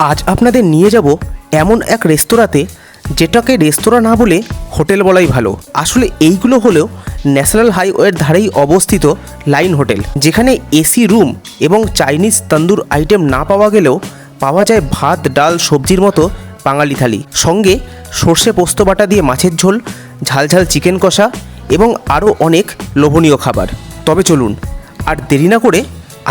আজ আপনাদের নিয়ে যাব এমন এক রেস্তোরাঁতে যেটাকে রেস্তোরাঁ না বলে হোটেল বলাই ভালো। আসলে এইগুলো হলো ন্যাশনাল হাইওয়ের ধারেই অবস্থিত লাইন হোটেল, যেখানে এসি রুম এবং চাইনিজ তন্দুর আইটেম না পাওয়া গেলেও পাওয়া যায় ভাত, ডাল, সবজির মতো বাঙালি থালি। সঙ্গে সর্ষে পোস্ত বাটা দিয়ে মাছের ঝোল ঝালঝাল চিকেন কষা এবং আরও অনেক লোভনীয় খাবার। তবে চলুন, আর দেরি না করে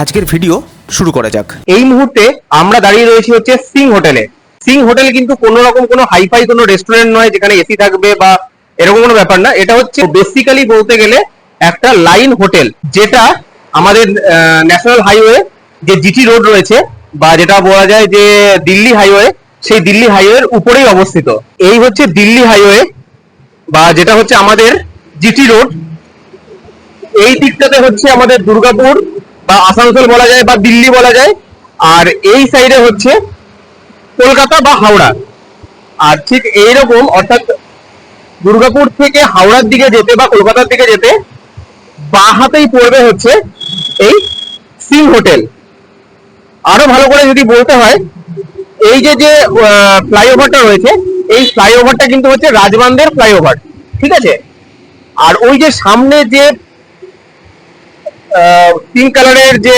আজকের ভিডিও শুরু করা যাক। এই মুহূর্তে আমরা দাঁড়িয়ে রয়েছি হচ্ছে সিং হোটেলে। সিং হোটেল কিন্তু কোনো রকম কোনো হাইফাই, কোনো রেস্টুরেন্ট নয় যেখানে এসি থাকবে বা এরকম কোনো ব্যাপার না। এটা হচ্ছে বেসিক্যালি বলতে গেলে একটা লাইন হোটেল, যেটা আমাদের ন্যাশনাল হাইওয়ে যে জিটি রোড রয়েছে বা যেটা বলা যায় যে দিল্লি হাইওয়ে, সেই দিল্লি হাইওয়ের উপরেই অবস্থিত। এই হচ্ছে দিল্লি হাইওয়ে বা যেটা হচ্ছে আমাদের জিটি রোড। এই দিকটাতে হচ্ছে আমাদের দুর্গাপুর বা আসানসোল বলা যায় বা দিল্লি বলা যায়, আর এই সাইডে হচ্ছে কলকাতা বা হাওড়া। আর ঠিক এইরকম, অর্থাৎ দুর্গাপুর থেকে হাওড়ার দিকে যেতে বা কলকাতার দিকে যেতে, বাঁ হাতেই পড়বে হচ্ছে এই সিং হোটেল। আরও ভালো করে যদি বলতে হয়, এই যে যে ফ্লাইওভারটা রয়েছে, এই ফ্লাইওভারটা কিন্তু হচ্ছে রাজবান্দের ফ্লাইওভার, ঠিক আছে? আর ওই যে সামনে যে পিঙ্ক কালারের যে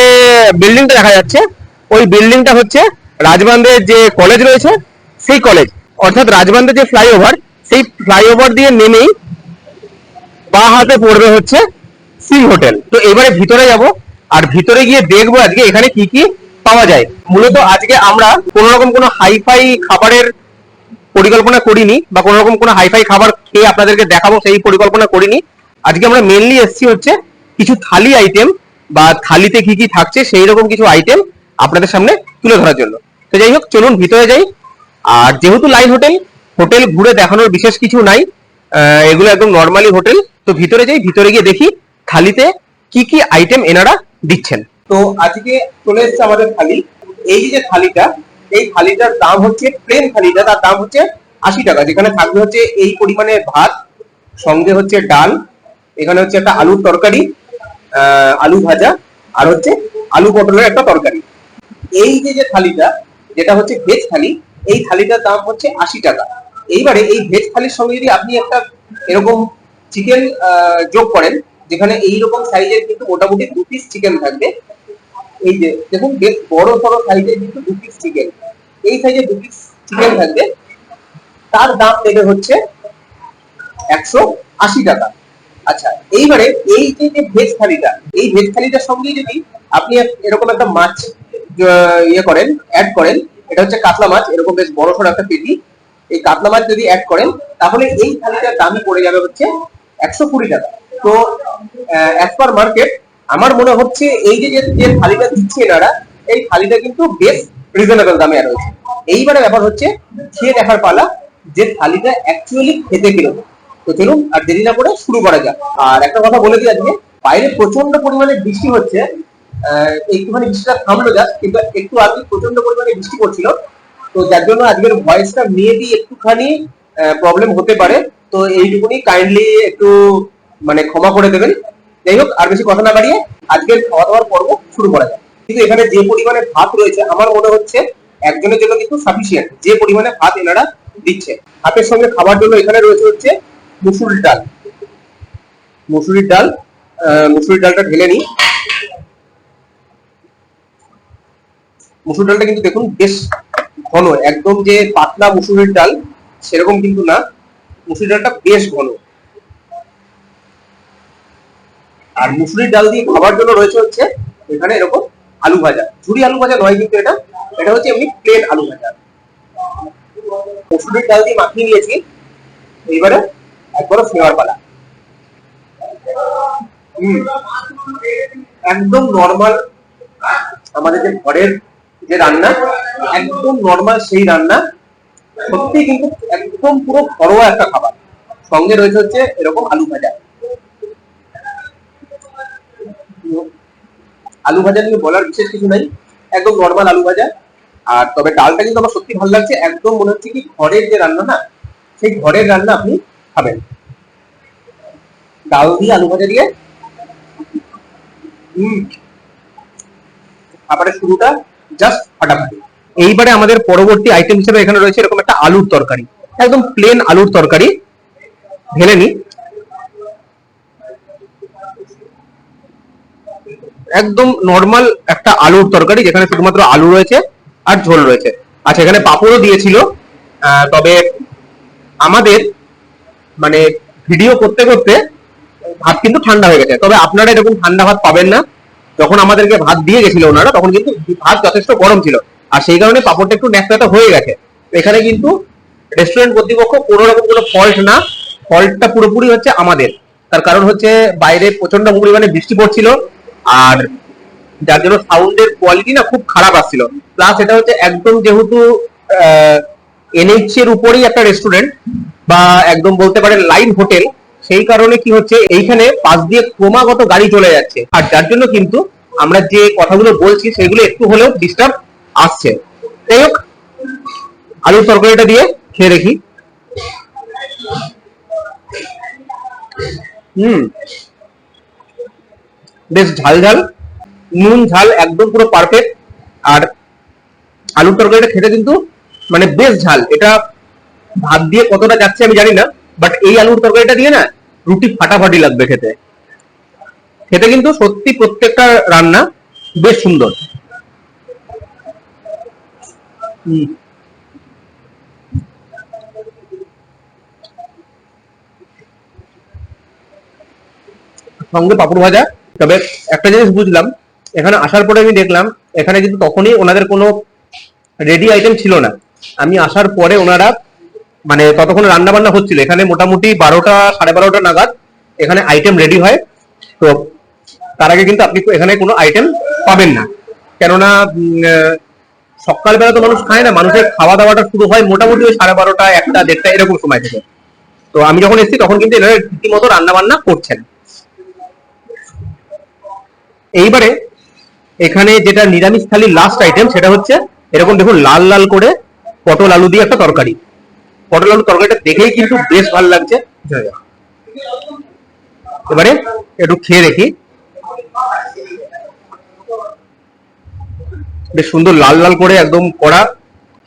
বিল্ডিংটা দেখা যাচ্ছে, ওই বিল্ডিংটা হচ্ছে রাজবান্দের যে কলেজ রয়েছে, সেই কলেজ অর্থাৎ রাজবান্দের যে ফ্লাইওভার সেই ফ্লাইওভার দিয়ে নেমেই বা হাতে পড়বে হচ্ছে সিং হোটেল তো এবারে ভিতরে যাব, আর ভিতরে গিয়ে দেখব আজকে এখানে কি কি পাওয়া যায়। মূলত আজকে আমরা কোন রকম কোনো হাইফাই খাবারের পরিকল্পনা করিনি, বা কোনো রকম কোনো হাইফাই খাবার খেয়ে আপনাদেরকে দেখাবো, সেই পরিকল্পনা করিনি। আজকে আমরা মেনলি এসেছি হচ্ছে কিছু থালি আইটেম বা থালিতে কি কি থাকছে সেই রকম কিছু আইটেম আপনাদের সামনে তুলে ধরার জন্য। তো যাই হোক, চলুন ভিতরে যাই। আর যেহেতু লাইন হোটেল হোটেল ঘুরে দেখানোর বিশেষ কিছু নাই এগুলো একদম নর্মালি হোটেল তো ভিতরে যাই, ভিতরে গিয়ে দেখি থালিতে কি কি আইটেম এনারা দিচ্ছেন। তো আজকে চলে এসেছে আমাদের থালি। এই যে থালিটা, এই থালিটার দাম হচ্ছে প্লেন থালিটা, তার দাম হচ্ছে আশি টাকা। যেখানে থাকবে হচ্ছে এই পরিমাণে ভাত, সঙ্গে হচ্ছে ডাল, এখানে হচ্ছে একটা আলুর তরকারি আলু ভাজা আর হচ্ছে আলু পটলের একটা তরকারি। এই যে যে থালিটা, যেটা হচ্ছে ভেজ থালি, এই থালিটার দাম হচ্ছে আশি টাকা। এইবারে এই ভেজ থালির সঙ্গে যদি আপনি একটা এরকম চিকেন যোগ করেন, যেখানে এইরকম সাইজের কিন্তু মোটামুটি দু পিস চিকেন থাকবে, এই যে, দেখুন, বেশ বড় বড় সাইজের কিন্তু দু পিস চিকেন এই সাইজের দু পিস চিকেন থাকবে, তার দাম দেবে হচ্ছে একশো আশি টাকা। আচ্ছা এইবারে এই যে ভেজ থালিটা এই ভেজ থালিটার সঙ্গে যদি আপনি এরকম একটা মাছ ইয়ে করেন অ্যাড করেন, এটা হচ্ছে কাতলা মাছ, এরকম বেশ বড় সড়ো একটা পেটি, এই কাতলা মাছ যদি অ্যাড করেন, তাহলে এই থালিটার দামই পড়ে যাবে হচ্ছে একশো কুড়ি টাকা। তো অ্যাজ পার মার্কেট আমার মনে হচ্ছে এই যে, যে- যে থালিটা দিচ্ছে এনারা, এই থালিটা কিন্তু বেশ রিজনেবল দামে রয়েছে। এইবারে ব্যাপার হচ্ছে, খেয়ে দেখার পালা, যে থালিটা অ্যাকচুয়ালি খেতে কীরকম। তো চলুন আর দেরি না করে শুরু করা যাক। আর একটা কথা বলে দিই আজকে, বাইরে প্রচণ্ড পরিমাণে বৃষ্টি হচ্ছে একটুখানি বৃষ্টিটা থামলো যাক কিন্তু একটু আগে প্রচণ্ড পরিমাণে বৃষ্টি পড়ছিল। তো যার জন্য আজকের ভয়েসটা মেবি একটুখানি প্রবলেম হতে পারে। তো এইটুকুনি কাইন্ডলি একটু মানে ক্ষমা করে দেবেন। যাই হোক, আর বেশি কথা না বাড়িয়ে আজকের খাওয়া দাওয়ার পর্ব শুরু করা যাক। কিন্তু এখানে যে পরিমাণে ভাত রয়েছে, আমার মনে হচ্ছে একজনের জন্য কিন্তু সাফিসিয়েন্ট যে পরিমাণে ভাত এনারা দিচ্ছে। ভাতের সঙ্গে খাবার জন্য এখানে রয়েছে হচ্ছে মুসুরির ডাল। মুসুরির ডাল মুসুরির ডালটা ঢেলে নিই। মুসুর ডালটা কিন্তু দেখুন বেশ ঘন, একদম যে পাতলা মুসুরির ডাল, সেরকম কিন্তু না। মুসুরির ডালটা বেশ ঘন। আর মুসুরির ডাল দিয়ে খাবার জন্য রয়েছে হচ্ছে এখানে এরকম আলু ভাজা। ঝুরি আলু ভাজা নয় কিন্তু এটা। এটা হচ্ছে এমনি প্লেন আলু ভাজা। মুসুরির ডাল দিয়ে মাখিয়ে নিয়েছি। এইবারে একবারও ফ্লেভার পালা। একদম নর্মাল আমাদের যে ঘরের যে রান্না, একদম নর্মাল সেই রান্না সত্যি কিন্তু একদম পুরো ঘরোয়া একটা খাবার। সঙ্গে রয়েছে হচ্ছে এরকম আলু ভাজা। আলু ভাজা নিয়ে বলার বিশেষ কিছু নাই, একদম নর্মাল আলু ভাজা। আর তবে ডালটা কিন্তু আমার সত্যি ভালো লাগছে, একদম মনে হচ্ছে কি ঘরের যে রান্না না, সেই ঘরের রান্না আপনি খাবেন। ডাল দিয়ে আলু ভাজা দিয়ে। খাবারের শুরুটা জাস্ট ফাটাফাটি। এইবারে আমাদের পরবর্তী আইটেম হিসেবে এখানে রয়েছে এরকম একটা আলুর তরকারি। একদম প্লেন আলুর তরকারি। ঢেলে নি একদম নর্মাল একটা আলুর তরকারি যেখানে শুধুমাত্র আলু রয়েছে আর ঝোল রয়েছে। আচ্ছা এখানে পাঁপড়ও দিয়েছিল। তবে আমাদের মানে ভিডিও করতে করতে ভাত কিন্তু ঠান্ডা হয়ে গেছে। তবে আপনারা এরকম ঠান্ডা ভাত পাবেন না। যখন আমাদেরকে ভাত দিয়ে গেছিল ওনারা, তখন কিন্তু ভাত যথেষ্ট গরম ছিল। আর সেই কারণে পাঁপড়টা একটু ন্যাকড়াটা হয়ে গেছে। এখানে কিন্তু রেস্টুরেন্ট কর্তৃপক্ষ কোনো রকম কোনো ফল্ট না। ফল্টটা পুরোপুরি হচ্ছে আমাদের। তার কারণ হচ্ছে বাইরে প্রচণ্ড পরিমাণে বৃষ্টি পড়ছিল। আর যার জন্য সাউন্ডের কোয়ালিটি না খুব খারাপ আসছিল। প্লাস এটা হচ্ছে একদম যেহেতু এনএইচ এর উপরেই একটা রেস্টুরেন্ট বা একদম বলতে পারেন লাইন হোটেল, সেই কারণে কি হচ্ছে, এইখানে পাশ দিয়ে ক্রমাগত গাড়ি চলে যাচ্ছে। আর যার জন্য কিন্তু আমরা যে কথাগুলো বলছি, সেগুলো একটু হলেও ডিস্টার্ব আসছে। যাই হোক, আলুর তরকারিটা দিয়ে খেয়ে দেখি। হুম। বেশ ঝাল ঝাল, নুন ঝাল একদম পুরো পারফেক্ট আর আলুর তরকারিটা খেতে কিন্তু মানে বেশ ঝাল। এটা ভাত দিয়ে কতটা যাচ্ছে আমি জানি না বাট এই আলুর তরকারিটা দিয়ে না রুটি ফাটাফাটি লাগবে খেতে। খেতে কিন্তু সত্যি প্রত্যেকটা রান্না বেশ সুন্দর। সঙ্গে পাপড় ভাজা, তবে একটা জিনিস বুঝলাম, এখানে আসার পরে আমি দেখলাম, এখানে কিন্তু তখনই ওনাদের কোনো রেডি আইটেম ছিল না। আমি আসার পরে ওনারা মানে ততক্ষণ রান্না বান্না হচ্ছিল। এখানে মোটামুটি বারোটা, সাড়ে বারোটা নাগাদ এখানে আইটেম রেডি হয়। তো তার আগে কিন্তু আপনি এখানে কোনো আইটেম পাবেন না। কেননা সকালবেলা তো মানুষ খায় না, মানুষের খাওয়া দাওয়াটা শুরু হয় মোটামুটি ওই সাড়ে বারোটা, একটা, দেড়টা এরকম সময় থেকে। তো আমি যখন এসেছি তখন কিন্তু এনারা রীতিমতো রান্না বান্না করছেন। এইবারে এখানে যেটা নিরামিষ থালির লাস্ট আইটেম সেটা হচ্ছে, এরকম দেখুন, লাল লাল করে পটল আলু দিয়ে একটা তরকারি। পটল আলু তরকারিটা দেখেই কিন্তু বেশ ভালো লাগছে। এবারে একটু খেয়ে দেখি। বেশ সুন্দর লাল লাল করে একদম কড়া।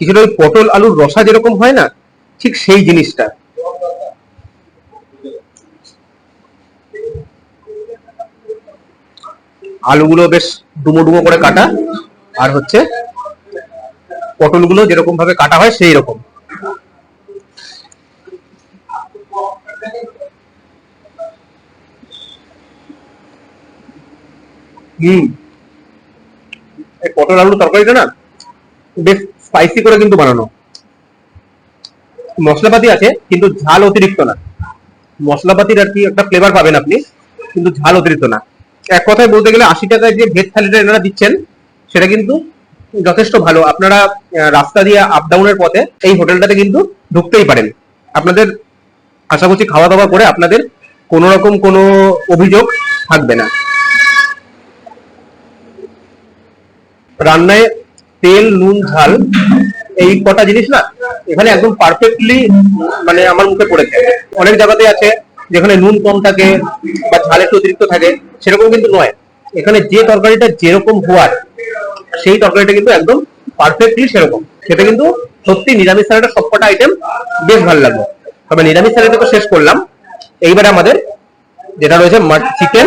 কিছুটা ওই পটল আলুর রসা যেরকম হয় না ঠিক সেই জিনিসটা। আলুগুলো বেশ ডুমো ডুমো করে কাটা আর হচ্ছে পটলগুলো যেরকম ভাবে কাটা হয় সেই রকম পটল আলু তরকারিটা না বেশ স্পাইসি করে কিন্তু বানানো। মশলাপাতি আছে, কিন্তু ঝাল অতিরিক্ত না। মশলাপাতির আর কি একটা ফ্লেভার পাবেন আপনি, কিন্তু ঝাল অতিরিক্ত না। এক কথায় বলতে গেলে আশি টাকায় যে ভেজ থালিটা এনারা দিচ্ছেন, সেটা কিন্তু যথেষ্ট ভালো। আপনারা রাস্তা দিয়ে আপ ডাউনের পথে এই হোটেলটাতে কিন্তু ঢুকতেই পারেন। আপনাদের আশা করছি খাওয়া দাওয়া করে আপনাদের কোনো রকম কোনো অভিযোগ থাকবে না। রান্নায় তেল, নুন, ঝাল, এই কটা জিনিস না এখানে একদম পারফেক্টলি মানে আমার মুখে পড়েছে অনেক জায়গাতে আছে যেখানে নুন কম থাকে বা ঝাল একটু অতিরিক্ত থাকে, সেরকম কিন্তু নয়। এখানে যে তরকারিটা যেরকম হওয়ার, সেই তরকারিটা কিন্তু একদম পারফেক্টলি সেরকম। সেটা কিন্তু সত্যি নিরামিষ থালিটা সবকটা আইটেম বেশ ভালো লাগল। তবে নিরামিষ থালিটা তো শেষ করলাম। এইবারে আমাদের যেটা রয়েছে চিকেন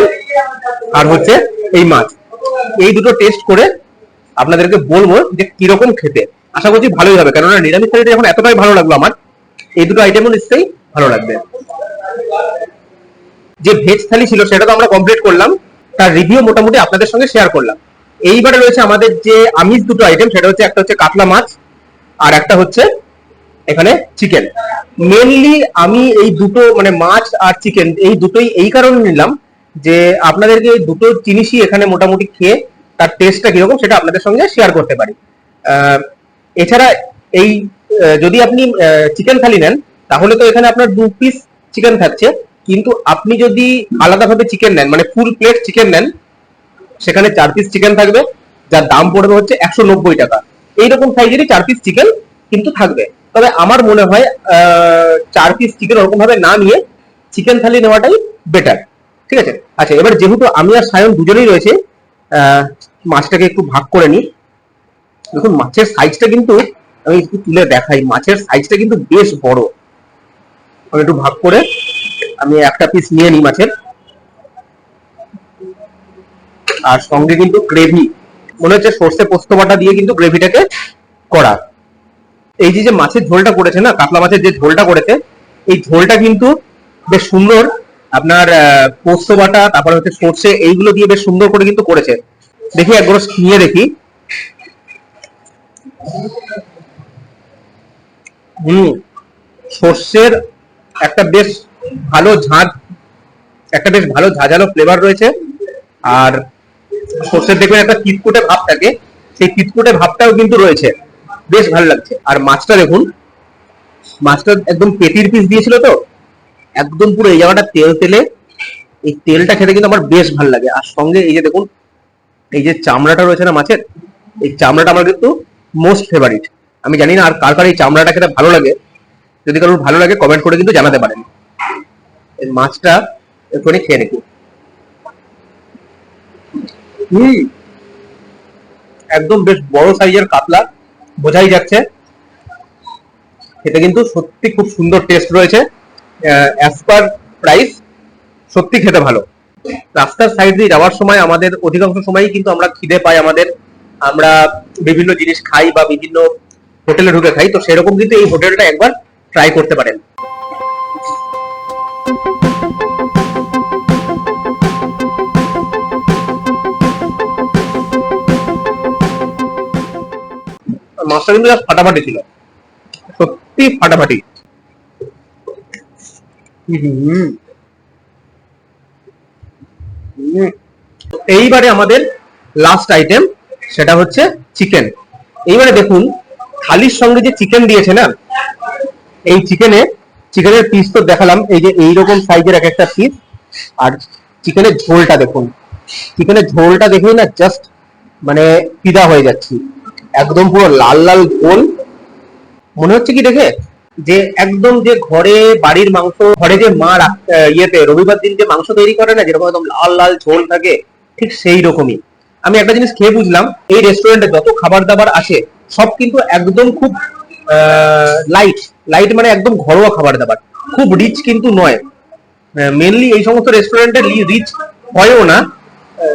আর হচ্ছে এই মাছ। এই দুটো টেস্ট করে আপনাদেরকে বলব যে কীরকম খেতে। আশা করছি ভালোই হবে, কেননা নিরামিষ থালিটা যখন এতটাই ভালো লাগল আমার, এই দুটো আইটেমও নিশ্চয়ই ভালো লাগবে। যে ভেজ থালি ছিল সেটা তো আমরা কমপ্লিট করলাম, তার রিভিউ মোটামুটি আপনাদের সঙ্গে শেয়ার করলাম। এইবারে রয়েছে আমাদের যে আমিষ দুটো আইটেম সেটা হচ্ছে একটা হচ্ছে কাতলা মাছ, আর একটা হচ্ছে এখানে চিকেন মেনলি আমি এই দুটো মানে মাছ আর চিকেন এই দুটোই এই কারণে নিলাম যে আপনাদেরকে দুটো জিনিসই এখানে মোটামুটি খেয়ে তার টেস্টটা কীরকম সেটা আপনাদের সঙ্গে শেয়ার করতে পারি। এছাড়া এই যদি আপনি চিকেন থালি নেন, তাহলে তো এখানে আপনার দু পিস চিকেন থাকছে। কিন্তু আপনি যদি আলাদাভাবে চিকেন নেন মানে ফুল প্লেট চিকেন নেন, সেখানে চার পিস চিকেন থাকবে, যার দাম পড়বে হচ্ছে একশো নব্বই টাকা। এইরকম সাইজেরই চার পিস চিকেন কিন্তু থাকবে। তবে আমার মনে হয় চার পিস চিকেন ওরকম ভাবে না নিয়ে চিকেন থালি নেওয়াটাই বেটার ঠিক আছে? আচ্ছা এবার যেহেতু আমি আর সায়ন দুজনেই রয়েছে মাছটাকে একটু ভাগ করে নিই। দেখুন, মাছের সাইজটা কিন্তু আমি একটু তুলে দেখাই। মাছের সাইজটা কিন্তু বেশ বড়। আমি একটু ভাগ করে আমি একটা পিস নিয়ে নিই মাছের। আর সঙ্গে কিন্তু গ্রেভি মনে হচ্ছে সর্ষে পোস্ত বাটা দিয়ে কিন্তু গ্রেভিটাকে করা। এই যে মাছের ঝোলটা করেছে না, কাতলা মাছের যে ঝোলটা করেছে, এই ঝোলটা কিন্তু বেশ সুন্দর। আপনার পোস্ত বাটা, তারপরে হচ্ছে সর্ষে, এইগুলো দিয়ে বেশ সুন্দর করে কিন্তু করেছে। দেখি একবার নিয়ে দেখি। হুম সর্ষের একটা বেশ ভালো ঝাঁঝ একটা বেশ ভালো ঝাঁঝালো ফ্লেভার রয়েছে। আর সর্ষের দেখবেন একটা কিতকুটে ভাব থাকে, সেই কিতকুটে ভাবটাও কিন্তু রয়েছে। বেশ ভালো লাগছে। আর মাছটা দেখুন, মাছটা একদম পেটির পিস দিয়েছিল তো, একদম পুরো এই জায়গাটা তেল, তেলে, এই তেলটা খেতে কিন্তু আমার বেশ ভালো লাগে। আর সঙ্গে এই যে দেখুন এই যে চামড়াটা রয়েছে না মাছের, এই চামড়াটা আমার কিন্তু মোস্ট ফেভারিট আমি জানি না আর কার কার এই চামড়াটা খেতে ভালো লাগে। যদি কারোর ভালো লাগে কমেন্ট করে কিন্তু জানাতে পারেন। এই মাছটা একটুখানি খেয়ে হুম একদম বেশ বড় সাইজের কাতলা, বোঝাই যাচ্ছে। এটা কিন্তু সত্যি খুব সুন্দর টেস্ট রয়েছে। অ্যাজ পার প্রাইস সত্যি খেতে ভালো। রাস্তার সাইড দিয়ে যাওয়ার সময় আমাদের অধিকাংশ সময়ই কিন্তু আমরা খিদে পাই, আমাদের, আমরা বিভিন্ন জিনিস খাই বা বিভিন্ন হোটেলে ঢুকে খাই। তো সেরকম কিন্তু এই হোটেলটা একবার ট্রাই করতে পারেন। মাছটা কিন্তু ফাটাফাটি ছিল। সত্যি ফাটাফাটি। এইবারে আমাদের লাস্ট আইটেম সেটা হচ্ছে চিকেন এইবারে দেখুন, থালির সঙ্গে যে চিকেন দিয়েছে না, এই চিকেনে চিকেনের পিস তো দেখালাম, এই যে এইরকম সাইজের এক একটা পিস আর চিকেনের ঝোলটা দেখুন। চিকেনের ঝোলটা দেখেই না জাস্ট মানে ফিদা হয়ে যাচ্ছি। একদম পুরো লাল লাল ঝোল মনে হচ্ছে কি দেখে? যে একদম যে ঘরে বাড়ির মাংস, ঘরে যে মা ইয়েতে রবিবার দিন যে মাংস তৈরি করে না, যেরকম একদম লাল লাল ঝোল থাকে, ঠিক সেই রকমই। আমি একটা জিনিস খেয়ে বুঝলাম, এই রেস্টুরেন্টে যত খাবার দাবার আসে, সব কিন্তু একদম খুব লাইট লাইট মানে একদম ঘরোয়া খাবার দাবার খুব রিচ কিন্তু নয়। মেনলি এই সমস্ত রেস্টুরেন্টে রিচ হয়ও না।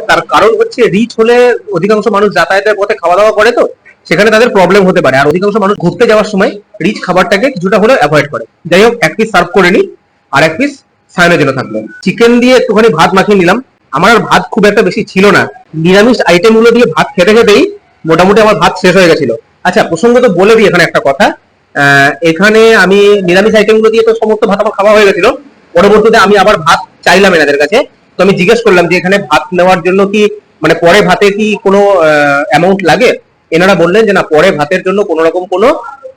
তার কারণ হচ্ছে রিচ হলে অধিকাংশ মানুষ যাতায়াতের পথে খাওয়া দাওয়া করে তো। সেখানে তাদের প্রবলেম হতে পারে। আর অধিকাংশ মানুষ ঘুরতে যাওয়ার সময় রিচ খাবারটাকে কিছুটা হলেও অ্যাভয়েড করে। যাই হোক, এক পিস সার্ভ করে নিই আর এক পিস সায়নের জন্য থাকল। চিকেন দিয়ে একটুখানি ভাত মাখিয়ে নিলাম। আমার আর ভাত খুব একটা বেশি ছিল না। নিরামিষ আইটেমগুলো দিয়ে ভাত খেতে খেতেই মোটামুটি আমার ভাত শেষ হয়ে গেছিল। আচ্ছা প্রসঙ্গত বলে দিই এখানে একটা কথা। এখানে আমি নিরামিষ আইটেমগুলো দিয়ে তো সমস্ত ভাত আমার খাওয়া হয়ে গেছিল। পরবর্তীতে আমি আবার ভাত চাইলাম এনাদের কাছে। তো আমি জিজ্ঞেস করলাম যে এখানে ভাত নেওয়ার জন্য কি মানে পরে ভাতে কি কোনো অ্যামাউন্ট লাগে? এনারা বললেন যে না, পরে ভাতের জন্য কোনো রকম কোনো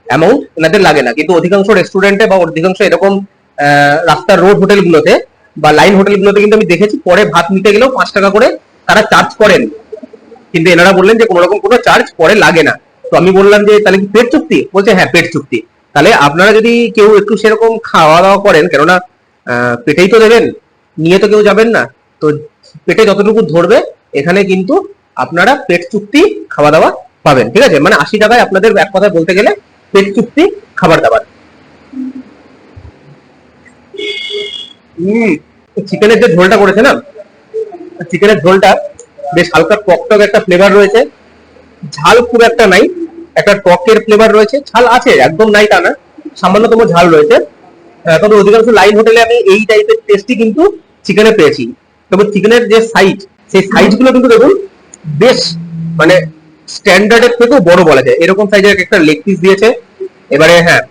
অ্যামাউন্ট এনাদের লাগে না। কিন্তু অধিকাংশ রেস্টুরেন্টে বা অধিকাংশ এরকম রাস্তার রোড হোটেলগুলোতে বা লাইন হোটেলগুলোতে কিন্তু আমি দেখেছি, পরে ভাত নিতে গেলেও পাঁচ টাকা করে তারা চার্জ করেন। কিন্তু এনারা বললেন যে কোনো রকম কোনো চার্জ পরে লাগে না। তো আমি বললাম যে, তাহলে কি পেট চুক্তি? বলছে হ্যাঁ পেট চুক্তি। তাহলে আপনারা যদি কেউ একটু সেরকম খাওয়া দাওয়া করেন, কেননা পেটেই তো দেবেন, নিয়ে তো কেউ যাবেন না। তো পেটে যতটুকু ধরবে, এখানে কিন্তু আপনারা পেট চুক্তি খাওয়া দাওয়া পাবেন ঠিক আছে? মানে আশি টাকায় আপনাদের এক কথায় বলতে গেলে পেট চুক্তি খাবার দাবার। চিকেনের যে ঝোলটা করেছে না চিকেনের ঝোলটা বেশ হালকা টক টক একটা ফ্লেভার রয়েছে। ঝাল খুব একটা নাই একটা টকের ফ্লেভার রয়েছে। ঝাল আছে একদম নাই তা না সামান্যতম ঝাল রয়েছে। তবে অধিকাংশ লাইন হোটেলে আমি এই টাইপের টেস্টই কিন্তু চিকেনে পেয়েছি। তবে চিকেনের যে সাইজ সেই সাইজগুলো কিন্তু দেখুন বেশ মানে স্ট্যান্ডার্ডের থেকেও বড় বলা যায়। এরকম সাইজের একটা লেগ পিস দিয়েছে। এবারে হ্যাঁ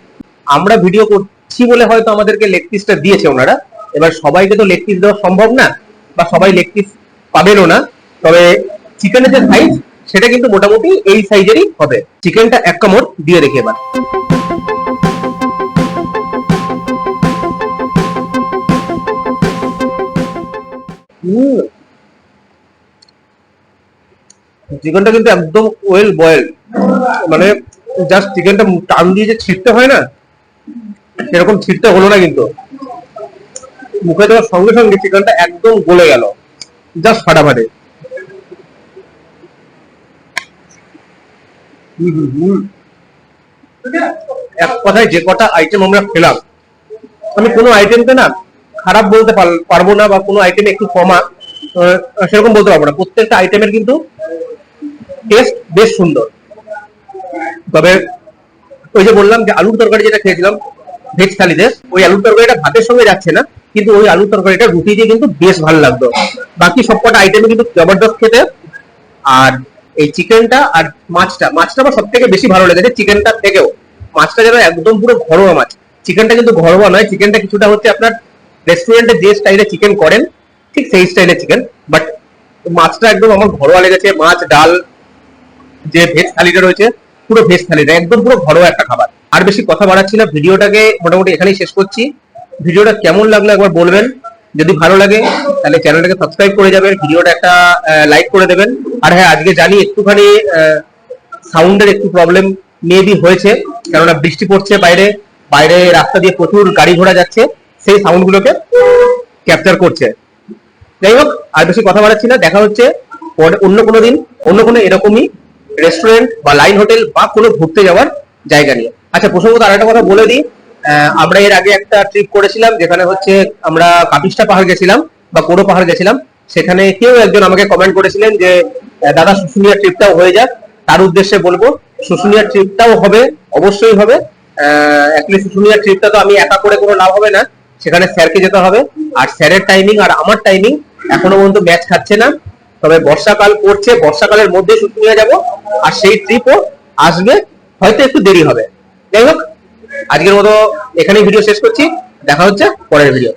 আমরা ভিডিও করছি বলে হয়তো আমাদেরকে লেগ পিসটা দিয়েছে ওনারা। এবার সবাইকে তো লেগ পিস দেওয়া সম্ভব না, বা সবাই লেগ পিস পাবেনও না। তবে চিকেনের যে সাইজ সেটা কিন্তু মোটামুটি এই সাইজেরই হবে। চিকেনটা এক কামড় দিয়ে দেখি এবার। চিকেনটা কিন্তু একদম ওয়েল বয়েল মানে জাস্ট চিকেনটা টান দিয়ে যে ছিটতে হয় না, সেরকম ছিটতে হলো না কিন্তু। মুখে দেওয়ার সঙ্গে সঙ্গে চিকেনটা একদম গলে গেল জাস্ট ফাটাফাটি। এক কথায় যে কটা আইটেম আমরা খেলাম, আমি কোনো আইটেমকে না খারাপ বলতে পার- পারব না বা কোনো আইটেম একটু কমা সেরকম বলতে পারব না। প্রত্যেকটা আইটেমের কিন্তু টেস্ট বেশ সুন্দর। তবে ওই যে বললাম যে আলুর তরকারি যেটা খেয়েছিলাম ভেজ থালিতে ওই আলুর তরকারিটা ভাতের সঙ্গে যাচ্ছে না, কিন্তু ওই আলুর তরকারিটা রুটি দিয়ে কিন্তু বেশ ভালো লাগতো। বাকি সবকটা আইটেমে কিন্তু জবরদস্ত খেতে, আর এই চিকেনটা আর মাছটা মাছটা আমার সব থেকে বেশি ভালো লেগেছে চিকেনটা থেকেও। মাছটা যেন একদম পুরো ঘরোয়া মাছ। চিকেনটা কিন্তু ঘরোয়া নয় চিকেনটা কিছুটা হচ্ছে আপনার রেস্টুরেন্টে যে স্টাইলে চিকেন করেন, ঠিক সেই স্টাইলে চিকেন বাট মাছটা একদম আমার ঘরোয়া লেগেছে, মাছ, ডাল যে ভেজ থালিটা রয়েছে, পুরো ভেজ থালিটা, একদম পুরো ঘরোয়া একটা খাবার। আর বেশি কথা বাড়াচ্ছি না, ভিডিওটাকে মোটামুটি এখানেই শেষ করছি। ভিডিওটা কেমন লাগল একবার বলবেন। যদি ভালো লাগে, তাহলে চ্যানেলটাকে সাবস্ক্রাইব করে যাবেন, ভিডিওটা একটা লাইক করে দেবেন। আর হ্যাঁ আজকে জানি একটুখানি সাউন্ডের একটু প্রবলেম মেবি হয়েছে, কেননা বৃষ্টি পড়ছে বাইরে বাইরে রাস্তা দিয়ে প্রচুর গাড়ি ঘোড়া যাচ্ছে, সেই সাউন্ডগুলোকে ক্যাপচার করছে। যাই হোক, আর বেশি কথা বাড়াচ্ছি না, দেখা হচ্ছে অন্য কোনো দিন, অন্য কোনো এরকমই রেস্টুরেন্ট বা লাইন হোটেল বা কোনো ঘুরতে যাওয়ার জায়গা নিয়ে। আচ্ছা প্রসঙ্গত আরেকটা কথা বলে দিই। আমরা এর আগে একটা ট্রিপ করেছিলাম, যেখানে হচ্ছে আমরা কাপিস্টা পাহাড় গেছিলাম বা কোড়ো পাহাড় গেছিলাম। সেখানে কেউ একজন আমাকে কমেন্ট করেছিলেন যে দাদা, শুশুনিয়া ট্রিপটাও হয়ে যাক। তার উদ্দেশ্যে বলব, শুশুনিয়া ট্রিপটাও হবে, অবশ্যই হবে। অ্যাকচুয়ালি শুশুনিয়া ট্রিপটা তো আমি একা করে কোনো লাভ হবে না। সেখানে স্যারকে যেতে হবে। আর স্যারের টাইমিং আর আমার টাইমিং এখনও পর্যন্ত ম্যাচ খাচ্ছে না। তবে বর্ষাকাল পড়ছে, বর্ষাকালের মধ্যে নিয়ে যাব, আর সেই ট্রিপও আসবে, হয়তো একটু দেরি হবে। যাই হোক, আজকের মতো এখানেই ভিডিও শেষ করছি। দেখা হচ্ছে পরের ভিডিও